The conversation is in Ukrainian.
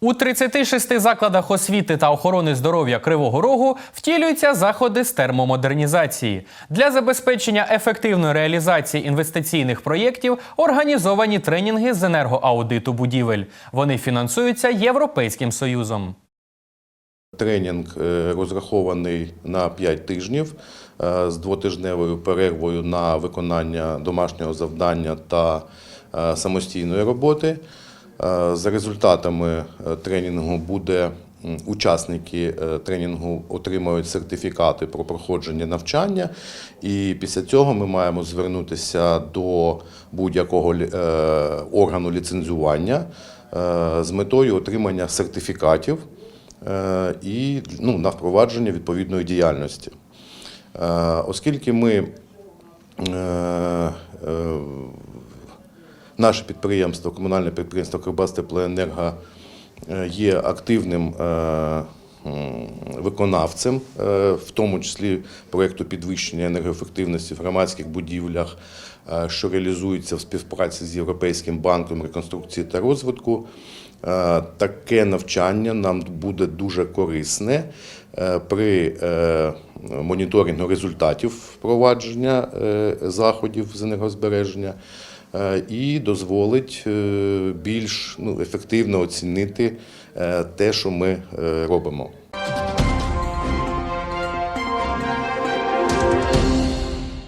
У 36 закладах освіти та охорони здоров'я Кривого Рогу втілюються заходи з термомодернізації. Для забезпечення ефективної реалізації інвестиційних проєктів організовані тренінги з енергоаудиту будівель. Вони фінансуються Європейським Союзом. Тренінг е, розрахований на 5 тижнів е, з двотижневою перервою на виконання домашнього завдання та е, самостійної роботи. Е, За результатами е, тренінгу буде учасники е, тренінгу отримають сертифікати про проходження навчання, і після цього ми маємо звернутися до будь-якого органу ліцензування з метою отримання сертифікатів і ну, на впровадження відповідної діяльності. Оскільки ми наше підприємство, комунальне підприємство Кривбастеплоенерго е, є активним е, виконавцем, е, в тому числі проєкту підвищення енергоефективності в громадських будівлях, що реалізується в співпраці з Європейським банком реконструкції та розвитку. Таке навчання нам буде дуже корисне при моніторингу результатів впровадження заходів з енергозбереження і дозволить е, більш ну, ефективно оцінити е, те, що ми е, робимо.